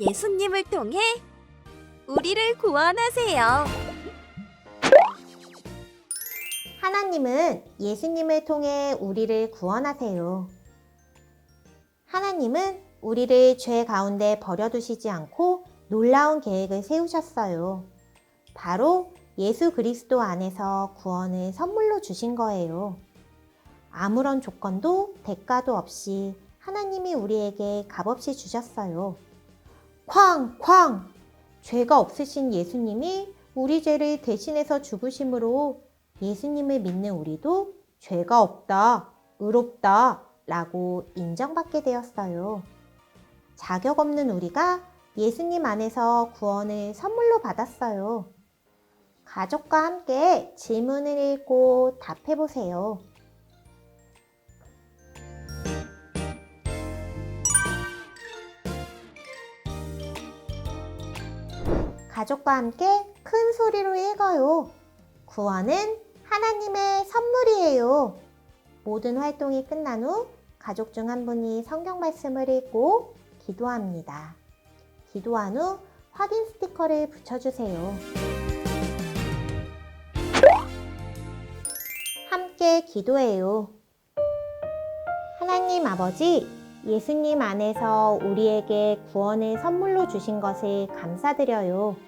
예수님을 통해 우리를 구원하세요. 하나님은 예수님을 통해 우리를 구원하세요. 하나님은 우리를 죄 가운데 버려두시지 않고 놀라운 계획을 세우셨어요. 바로 예수 그리스도 안에서 구원을 선물로 주신 거예요. 아무런 조건도 대가도 없이 하나님이 우리에게 값없이 주셨어요. 쾅! 쾅! 죄가 없으신 예수님이 우리 죄를 대신해서 죽으심으로 예수님을 믿는 우리도 죄가 없다, 의롭다 라고 인정받게 되었어요. 자격 없는 우리가 예수님 안에서 구원을 선물로 받았어요. 가족과 함께 질문을 읽고 답해 보세요. 가족과 함께 큰 소리로 읽어요. 구원은 하나님의 선물이에요. 모든 활동이 끝난 후 가족 중 한 분이 성경 말씀을 읽고 기도합니다. 기도한 후 확인 스티커를 붙여주세요. 함께 기도해요. 하나님 아버지, 예수님 안에서 우리에게 구원을 선물로 주신 것을 감사드려요.